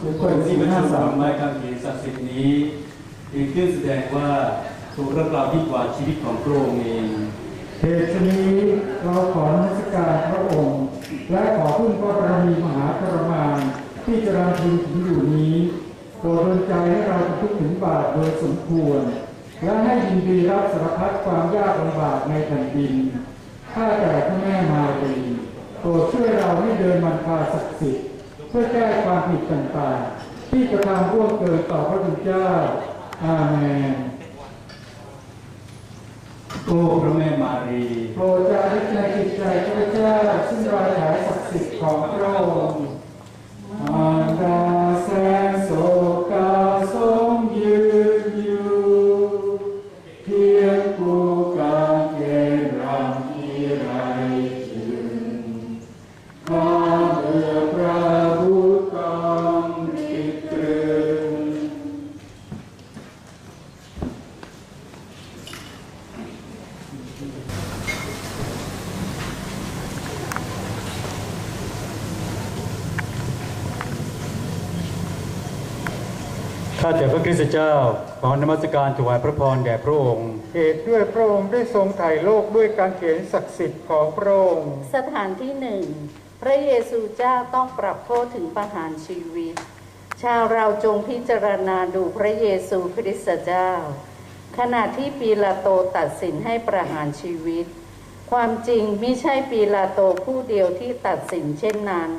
พระเยซูเจ้าคนที่มาชูสามไม้กางเขนศักดิ์สิทธิ์นี้เป็นเครื่องแสดงว่าถูกเรื่องราวยิ่กว่าชีวิตของพระองค์เองเหตุนี้เราขอนมัสการพระองค์ และขอพึ่งพระบารมีมหาคารมานที่จะรังพึงถึงอยู่นี้โปรดดลใจให้เราทุกถึงบาทโดยสมควร และให้ยินดีรับสารพัดความยากลำบากในแผ่นดินข้าแต่พระแม่มารีโปรดช่วยเราให้เดินมันพาศักดิ์สิทธิ์ เพื่อแก้ความผิดต่างๆ ที่กระทำร่วงเกินต่อพระคุณเจ้า อาเมนโอ้พระแม่มารีโปรดจารึกในจิตใจข้าพเจ้า ซึ่งรอยฉายศักดิ์สิทธิ์ของพระองค์ การถวายพระพรแด่พระองค์ เหตุด้วยพระองค์ได้ทรงไถ่โลกด้วยการเขียนศักดิ์สิทธิ์ของพระองค์ สถานที่หนึ่งพระเยซูเจ้าต้องปรับโทษถึงประหารชีวิต ชาวเราจงพิจารณาดูพระเยซูคริสต์เจ้า ขณะที่ปีลาโตตัดสินให้ประหารชีวิต ความจริงไม่ใช่ปีลาโตผู้เดียวที่ตัดสินเช่นนั้น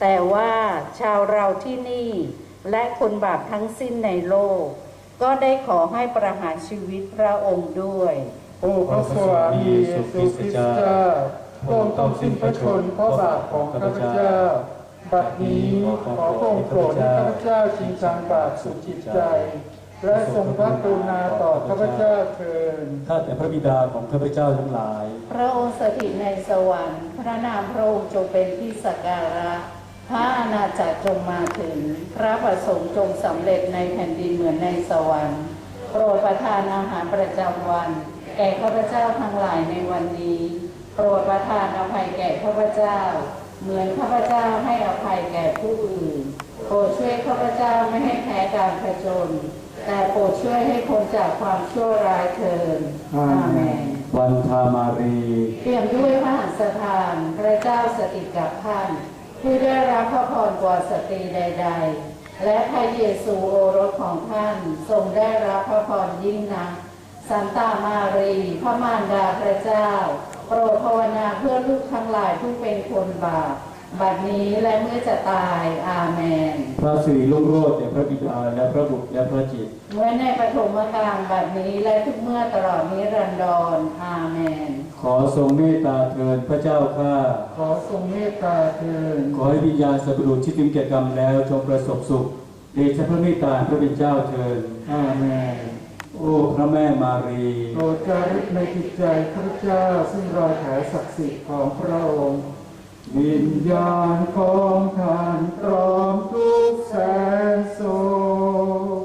แต่ว่าชาวเราที่นี่และคนบาปทั้งสิ้นในโลก ก็ได้ขอให้ประหารชีวิตพระองค์ด้วย โอ้พระสวามีเยซูคริสต์เจ้าพระองค์ต้องสิ้นพระชนม์เพราะบาปของข้าพเจ้าบัดนี้ขอพระองค์โปรดให้ข้าพเจ้าชิงชังบาปสุดจิตใจ และทรงพระกรุณาต่อข้าพเจ้าเถิดข้าแต่พระบิดาของข้าพเจ้าทั้งหลาย พระองค์สถิตในสวรรค์ พระนามพระองค์จงเป็นที่สักการะ พระอาณาจักรจงมาถึง พระประสงค์จงสำเร็จในแผ่นดินเหมือนในสวรรค์โปรดประทานอาหารประจำวัน แก่ข้าพเจ้าทั้งหลายในวันนี้ โปรดประทานอภัยแก่ข้าพเจ้า เหมือนข้าพเจ้าให้อภัยแก่ผู้อื่นโปรดช่วยข้าพเจ้าไม่ให้แพ้การผจญแต่โปรดช่วยให้พ้นจากความชั่วร้ายเถิดอาเมนวันธามารีเปี่ยมด้วยพระหัตถ์สถานพระเจ้าสถิตกับท่าน ผู้ได้รับพระพรกว่าสตรีใด ๆ และพระเยซูโอรสของท่านทรงได้รับพระพรยิ่งนักสันตามารีพระมารดาพระเจ้า โปรดภาวนาเพื่อลูกทั้งหลายผู้เป็นคนบาป บัดนี้และเมื่อจะตายอาเมน พระสิริรุ่งโรจน์แด่พระบิดาและพระบุตรและพระจิต เมื่อในปฐมกาลบัดนี้และทุกเมื่อตลอดนิรันดรอาเมน ขอทรงเมตตาเถิดพระเจ้าข้า ขอทรงเมตตาเถิดขอให้วิญญาณสัพพุรุษที่ถึงแก่กรรมแล้วจงประสบสุขเดชะพระเมตตาพระเป็นเจ้าเถิดอาเมน โอ้พระแม่มารีโปรดจารึกในจิตใจข้าพเจ้าซึ่งรอยแผลศักดิ์สิทธิ์ของพระองค์ วิญญาณของท่านตรอมทุกแสนโศก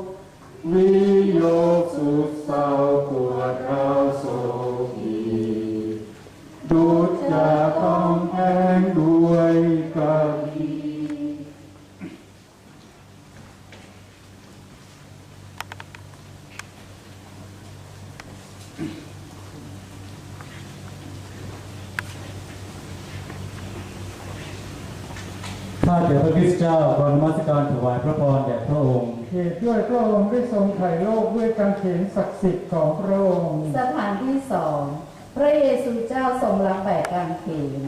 วิโยกสุดเศร้าปวดเราโศกีดุจจากกำแพงด้วยกบี ข้าแต่พระคริสต์เจ้าขอน มัสการถวายพระพรแด่พระองค์เหตุด้วยพระองค์ได้ทรงไถ่โลกด้วยการเขนศักดิ์สิทธิ์ของพระองค์ สถานที่สองพระเยซูเจ้าทรงรับแบกกางเขน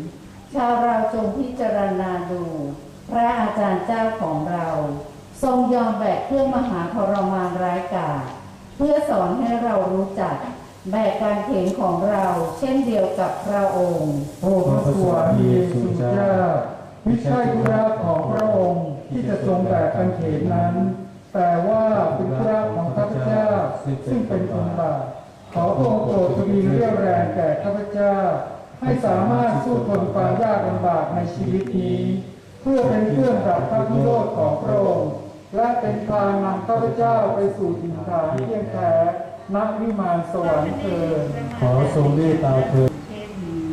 ชาวเราจงพิจารณาดู พระอาจารย์เจ้าของเรา ทรงยอมแบกเครื่องมหาทรมานร้ายกาจเพื่อสอนให้เรารู้จักแบกการเขนของเราเช่นเดียวกับพระองค์ โอ้พระสวามีเยซูเจ้าไม่ใช่ธุระของพระองค์ ที่จะทรงแบกกางเขนนั้น แต่ว่าเป็นธุระของข้าพเจ้าซึ่งเป็นคนบาปขอพระองค์โปรดทวีเรี่ยวแรงแก่ข้าพเจ้า ให้สามารถสู้ทนความยากลำบากในชีวิตนี้ เพื่อเป็นเครื่องดับพระพิโรธของพระองค์และเป็นทางนำข้าพเจ้าไปสู่ถิ่นฐานเที่ยงแท้นักวิมานสวรรค์เถิดขอทรงเมตตาเถิด เทศนี้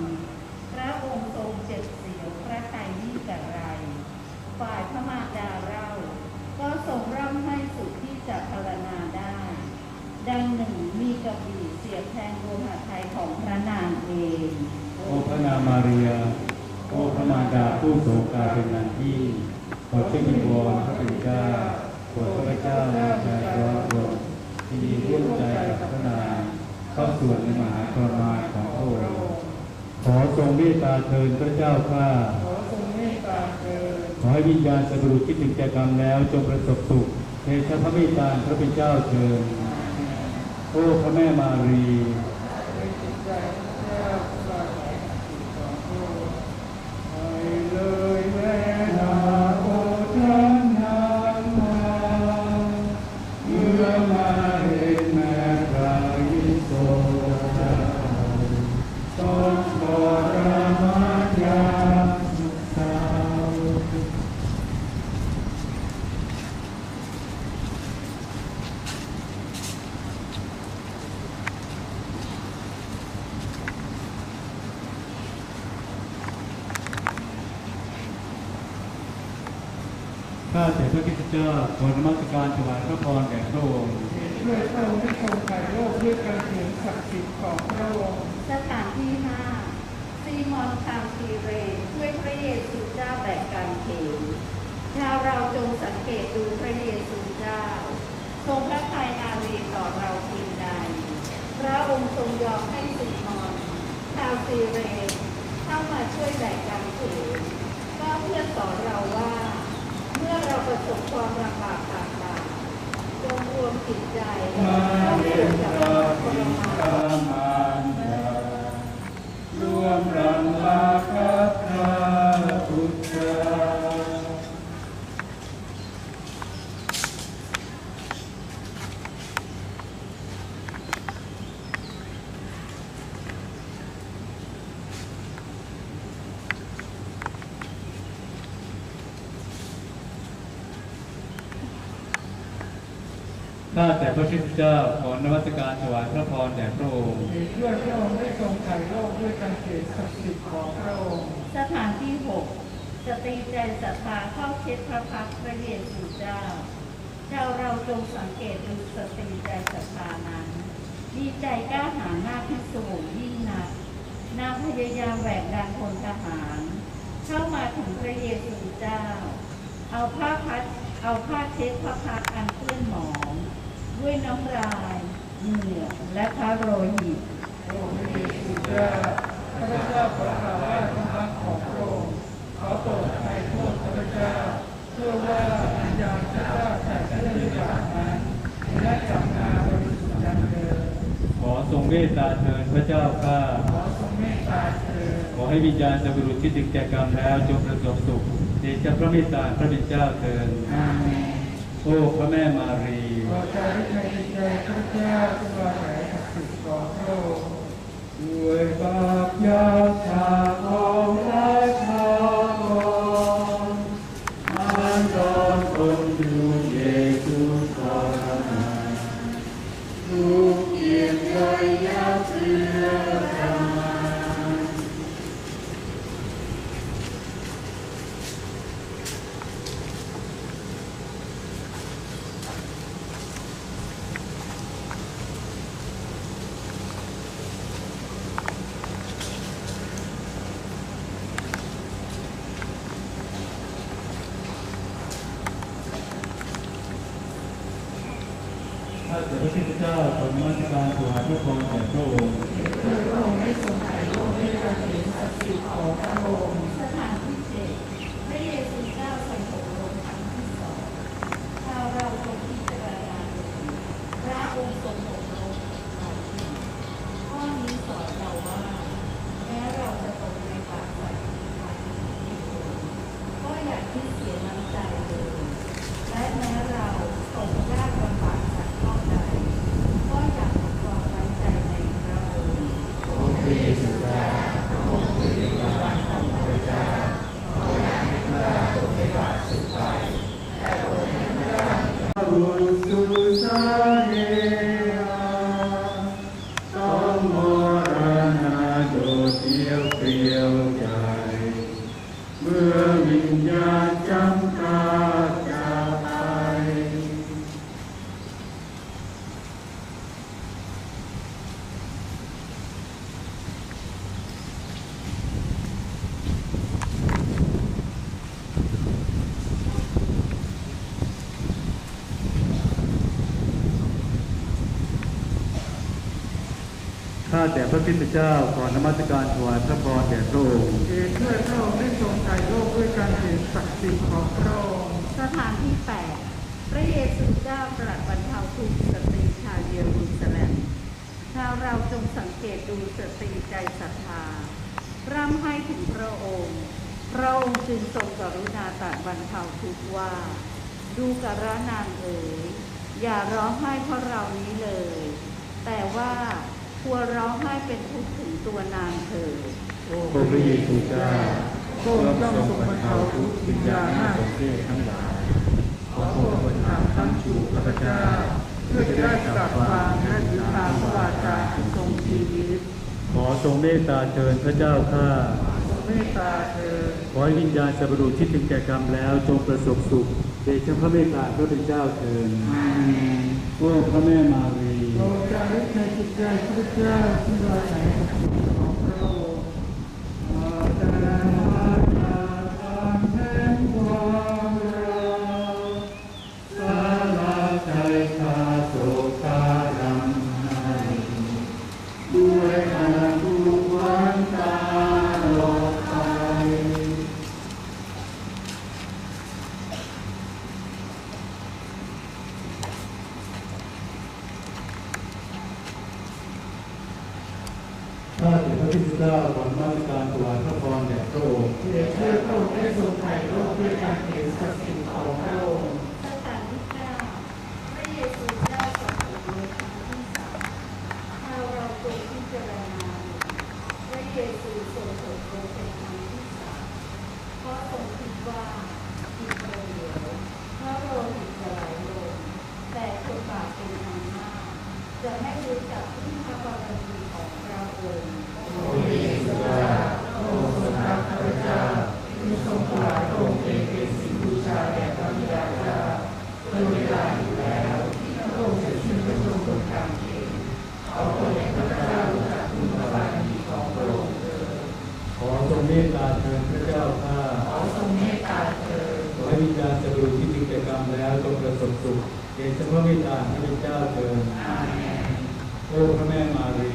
พระองค์ทรงเจ็บเสียวพระทัยยิ่งกระไร ฝ่ายพระมารดาเรา ก็ทรงร่ำให้สุดที่จะพรรณนาได้ ดังหนึ่งมีกระบี่เสียบแทงดวงหัตถ์ไทยของพระนางเอง โอ้พระนาง มาเรียโอ้พระมารดาผู้ทรงการเป็นนางที่ขอช่วยวิงวอนพระเป็นเจ้าโปรดพระเจ้าในใจร้อนรนที่ดีร่วมใจกับพระนางเข้าส่วนในมหาทรมาของพระองค์ขอทรงเมตตาเทินพระเจ้าข้าขอทรงเมตตาเถิดขอให้วิญญาณสัตว์รู้คิดถึงแก่กรรมแล้วจงประสบสุขเทชพระเมตตาพระเป็นเจ้าเชิญโอ้พระแม่มารี ในจิตใจข้าพเจ้าสลายสิ่งของโลกให้เลยแม่นาโอทันนางมาเมื่อมาเห็นแม่พระยิโสเจ้าต้องขอรามาญาสุขสาว ข้าแต่พ ระคริสตเจ้าขอนมัสการถวายพระพรแด่พระองค์ช่วยพระองค์ให้ทรงไถ่โลกด้วยการเขียนศักดิ์สิทธิ์ของพระองค์สถานที่ห้าซีมอนคามซีเรนช่วยพระเยซูเจ้าแบกการเขนชาวเราจงสังเกตดูพระเยซูเจ้า ทรงพระทัยอารีต่อเราเพียงใด พระองค์ทรงยอมให้ซีมอนชาวซีเรนเข้ามาช่วยแบกการเขนก็เพื่อสอนเราว่า มื่อเราประสบความลำบากต่างๆจงรวมจิตใจมาเข้าเรียสู่นกับราพระมามานรวมรังลาคับพระพุทธเจ้า ข้าแต่ พระคริสตเจ้าขอนมัสการถวายพระพรแด่พระองค์ช่วยพระองค์ให้ทรงไถ่โลกด้วยการเขียนศักดิ์สิทธิ์ของพระองค์ สถานที่หกสตรีใจศรัทธาเข้าเช็ดพระพักตร์พระเยซูเจ้า เจ้าเราจงสังเกตดูสตรีใจศรัทธานั้นดีใจกล้าหาญหน้าพิสูจน์ยิ่งนักนางพยายามแหวกดันพลทหาร เข้ามาถึงพระเยซูเจ้า เอาผ้าพัดเอาผ้าเช็ดพระพักตร์อันเปื้อนหมอง ด้วยน้ำลายเหงื่อและพระโลหิตพระองค์พระเยซูเจ้าข้าพเจ้าขอกราบไหว้พระพักของพระองค์ขอโปรดไถ่โทษข้าพเจ้าเพื่อว่าวิญญาณข้าพเจ้าแต่เชื่อด้วยบาปนั้นและกลับมาบริสุทธิ์อย่างเดิมขอทรงเมตตาเถิดพระเจ้าข้าขอทรงเมตตาเถิดขอให้วิญญาณสัตว์รู้คิดถึงแก่กรรมแล้วจงประสบสุขเดชะพระเมตตาพระเป็นเจ้าเถิดอาเมน โอ้พระแม่มารีขอใจที่ในจิตใจข้าพเจ้าที่วาไหนสักสิบสองโลกด้วยบาปยาชาของรา มัสการถวายพระพรแด่พระองค์ พระองค์ได้ทรงไถ่โลกด้วยการเขียนศักดิ์สิทธิ์ของพระองค์ สถานที่เจ็ดพระเยซูเจ้าทรงตกลงครั้งที่สองชาวเราจงพิจารณาดูพระองค์ทรงตกลงเราที่ กลียวใจ เมื่อวิญญาณจำพาจากไป ข้า แต่พระคริสตเจ้าขอนมัสการถวายพระพรแด่พระองค์เหตุเพื่อพระองค์ได้ทรงไถ่โลกด้วยการเสียศักดิ์สิทธิ์ของพระองค์สถานที่8พระเยซูเจ้าตรัสบรรเทาทุกข์สตรีชาวเยรูซาเล็มชาวเราจงสังเกตดูสตรีใจศรัทธาร่ำให้ถึงพระองค์พระองค์จึงทรงกรุณาตรัสบรรเทาทุกข์ว่า ดูกระนางเอ๋ยอย่าร้องไห้เพราะเรานี้เลย แต่ว่า ควรร้องไห้เป็นทุกข์ถึงตัวนางเถิดโอ้พระเยซูเจ้าพระองค์ทรงบรรเทาทุกข์วิญญาณน่าสมเพชทั้งหลายขอพระองค์ประทานทั้งสู่ข้าพเจ้าเพื่อจะได้ตรัสฟังและถือตามพระวาจาอันทรงชีวิตขอทรงเมตตาเชิญพระเจ้าข้าทรงเมตตาเถิดขอให้วิญญาณสัพพรุษที่ถึงแก่กรรมแล้วจงประสบสุขเดชะพระเมตตาพระเป็นเจ้าเถิดโอ้พระแม่มารี โปรดจารึกใน ข้าแต่พระพิสุเจ้าขอนมัสการถวายพระพรแด่พระองค์เหตุเพื่อพระองค์ได้ทรงไถ่โลกด้วยการเห็นศักดิ์สิทธิ์ของพระองค์สถานที่เก้าพระเยซูจ้าทรงถูกในครั้งที่สามชาเราจงพิจารณาพระเยซูทรงถูกในเป็นครั้งที่สามเพราะทรงคิว่าผิดประโยชน์เราะโลหิตจะไหลลงแต่คนบาปเป็นอันมาจะไม่รู้จักที่พระบารมี เมตตาเชิญพระเจ้าข้าขอทรงเมตตาเถิดขอให้วิญญาณจะรู้ที่ถึงแก่กรรมแล้วจงประสบสุขเดชะพระเมตาพระเจ้าเถิดโอ้พระแม่มารี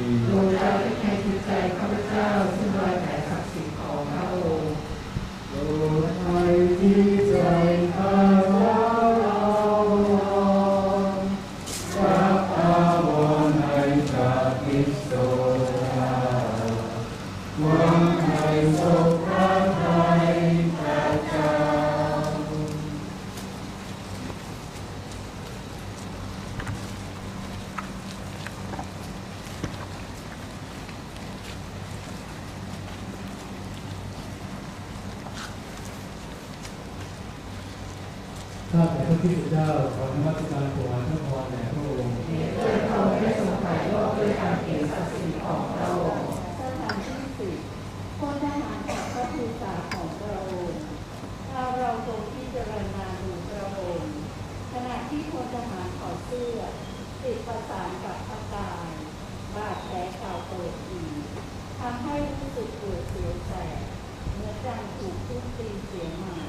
ข้าแต่พระคริสต์เจ้าขอนมัสการถวายพระพรแด่พระองค์ สถานที่สิบพลทหารจากพระภูษาของพระองค์ถ้าเราทรงพิจารณาดูพระองค์ขณะที่พลทหารถอดเสื้อ ติดประสานกับพระกาย บาดแผลเก่าเปิดอีกทำให้รู้สึกปวดเสียวแสบเมื่อจังถูกทุบตีเสียงใหม่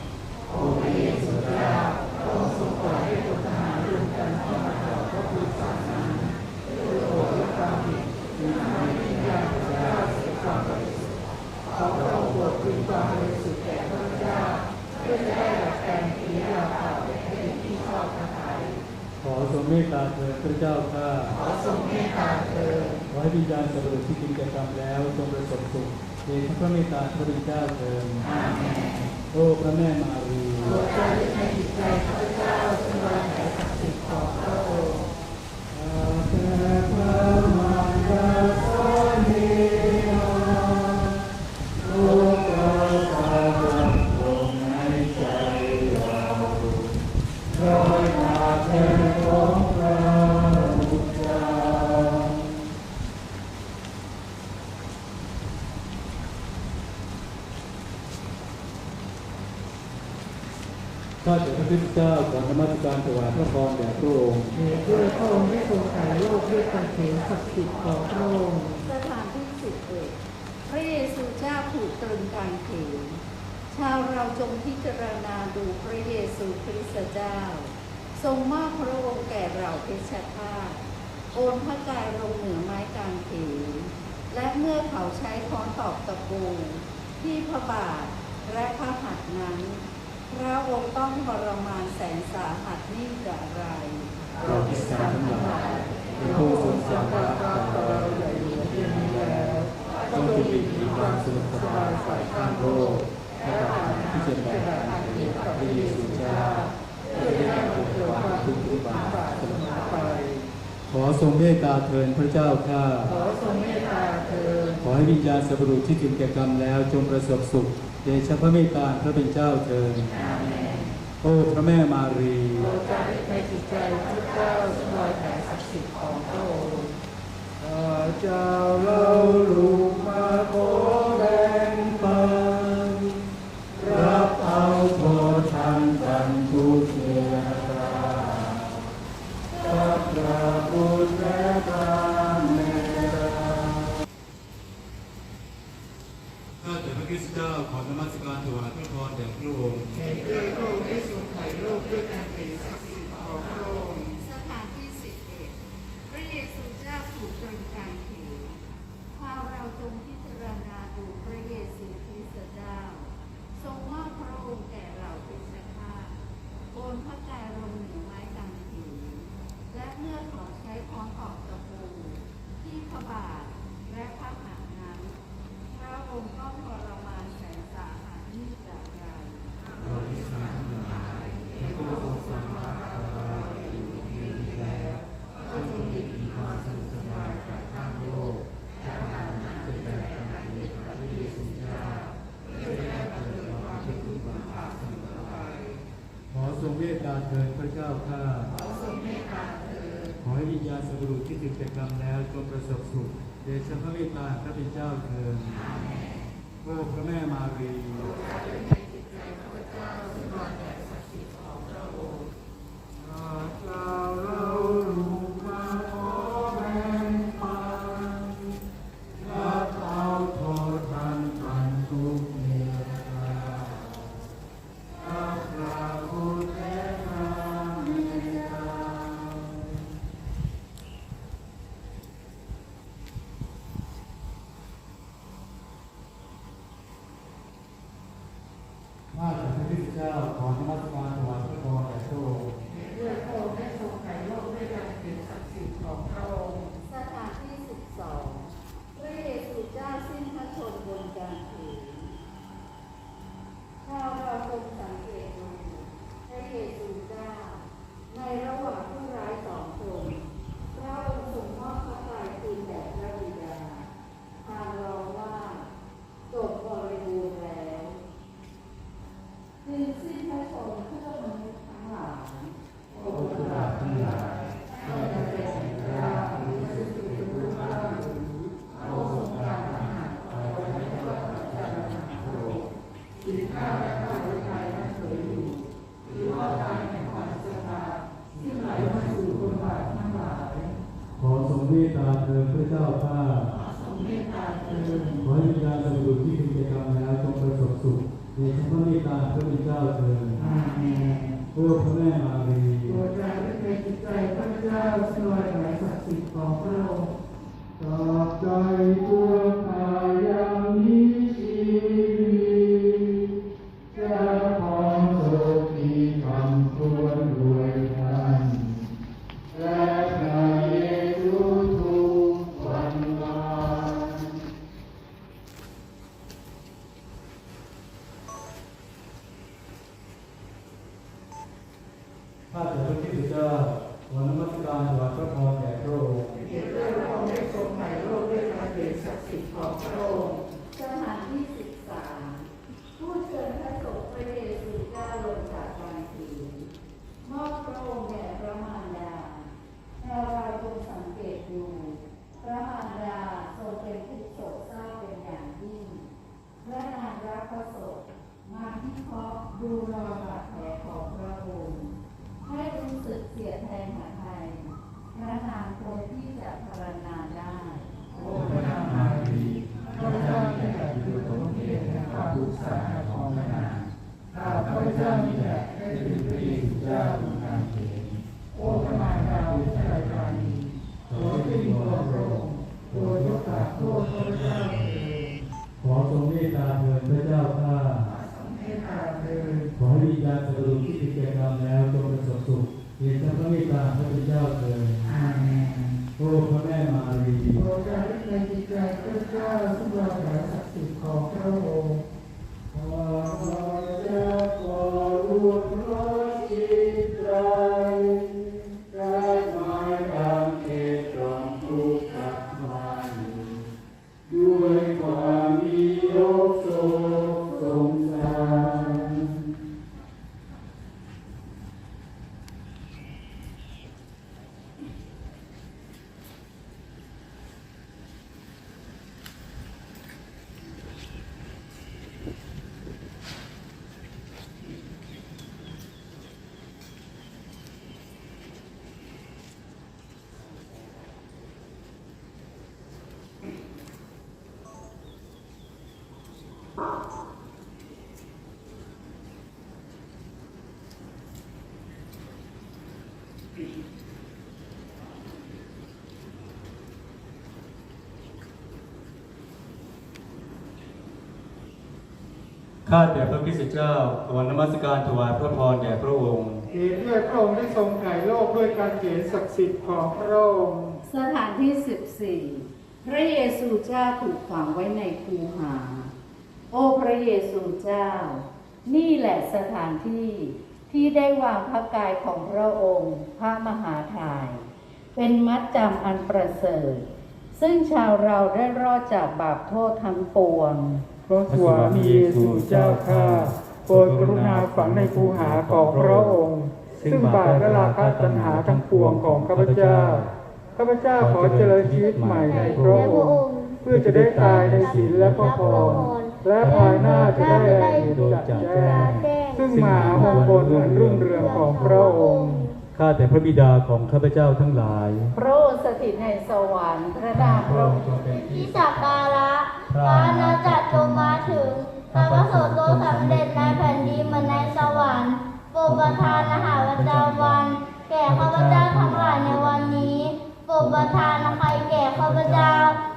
ขอทรงเมตตาเถิดพระเจ้าข้าขอทรงเมตตาเถิดขอให้วิญญาณสรุปที่กินกรรมแล้วจงประสบสุขเดชพระเมตตาพระเป็นเจ้าเถิดโอ้พระแม่มารีโปรดจารึกในจิตใจข้าพเจ้าซึ่งลอยแผ่ศักดิ์สิทธิ์ของพระองค์ ข้าแต่พระพุทธเจ้าขอนมัสการถวายพระพรแด่พระองค์ด้วยพระองค์ได้ทรงถ่ายโลกด้วยการเขนศักดิ์สิทธิ์ของพระองค์สถานที่สิบเอ็ดพระเยซูเจ้าถูกตรึงกางเขนชาวเราจงพิจารณาดูพระเยซูคริสต์เจ้า ทรงมอบพระองค์แก่เราเพชฌฆาตโอนพระกายลงเหนือไม้กางเขนและเมื่อเขาใช้ค้อนตอกตะปูที่พระบาทและพระหัตถ์นั้น พระองค์ต้องทรมานแสนสาหัสนี่อย่างไรเราพิสารทั้งหลายเป็นผู้ทรงสางรักของเราใหญ่หลวงเพียงนี้แล้วจงจุติมีความสุขสบายฝ่ายข้างโลกและทำที่จะแบ่งปันให้กับพระเยซูเจ้าเพื่อได้บรรเทาความทุกข์ที่บาปสลบไป ขอทรงเมตตาเถิดพระเจ้าข้า ขอทรงเมตตาเถิดขอให้วิญญาณสัพพุรุษที่ถึงแก่กรรมแล้วจงประสบสุขเดชะพระเมตตาพระเป็นเจ้าเถิดโอ้พระแม่มารีโปรดจารึกในจิตใจพระเจ้าสลายแผลศักดิ์สิทธิ์ของพระองค์ข้าเจ้าเราลูกมาขอแบ่งปั เจ้าขอนมัสการถวายพระพรแด่พระองค์ด้วยพระองค์ได้ทรงไถ่โลกด้วยการเป็นศักดิ์สิทธิ์ของพระองค์ สถานที่สิบเอ็ดพระเยซูเจ้าถูกตรึงกางเขนข้าเราจงพิจารณาดูพระเยซูคริสต์เจ้า ทรงมอบพระองค์แก่เราเป็นชาติโอนพระกายลงเหนือไม้กางเขนและเมื่อเขาใช้ค้อนตอกตะปูที่พระบาทและพระหัตถ์นั้น พระองค์ต้องทรมานแสนสาหัสนี่จากไร ขอทรงเมตตาเถิดพระเจ้าข้าขอให้วิญญาณสัพพุรุษที่ถึงแต่กรรมแล้วจงประสบสุขเดชะพระเมตตาพระเป็นเจ้าเถิดโอ้พระแม่มารี ข้าแต่พระคริสตเจ้าขอนมัสการถวายพระพรแด่พระองค์เหตุด้วยพระองค์ได้ทรงไถ่โลกด้วยการเขียนศักดิ์สิทธิ์ของพระองค์ สถานที่ 14 พระเยซูเจ้าถูกฝังไว้ในคูหา โอ้พระเยซูเจ้า นี่แหละสถานที่ที่ได้วางพระกายของพระองค์ พระมหาทาย เป็นมัดจำอันประเสริฐ ซึ่งชาวเราได้รอดจากบาปโทษทั้งปวง พระสวามีเยซูเจ้าข้าโปรดกรุณาฝังในคูหาของพระองค์ ซึ่งบาปและราคะตัณหาทั้งปวงของข้าพเจ้า ข้าพเจ้าขอเจริญชีวิตใหม่ในพระองค์เพื่อจะได้ตายในศีลและพระพรและภายหน้าจะได้แลเห็นจัดแจ้งซึ่งมหามงคลอันรุ่งเรืองของพระองค์ข้าแต่พระบิดาของข้าพเจ้าทั้งหลาย พระองค์สถิตในสวรรค์พระนามพระองค์ที่สักการะ พระอาณาจักรจงมาถึงพระประสบโตสำเร็จในแผ่นดินเหมือนในสวรรค์โปรดประทานอาหารประจำวัน แก่ข้าพเจ้าทั้งหลายในวันนี้โปรดประทานอภัยแก่ข้าพเจ้า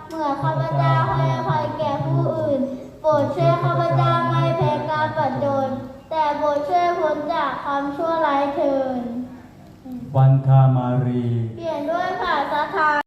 เมื่อข้าพเจ้าให้อภัยแก่ผู้อื่นโปรดช่วยข้าพเจ้าไม่แพ้การปัดโดนแต่โปรดช่วยพ้นจากความชั่วร้ายเถิดวันทามารี เปลี่ยนด้วยผาสถาน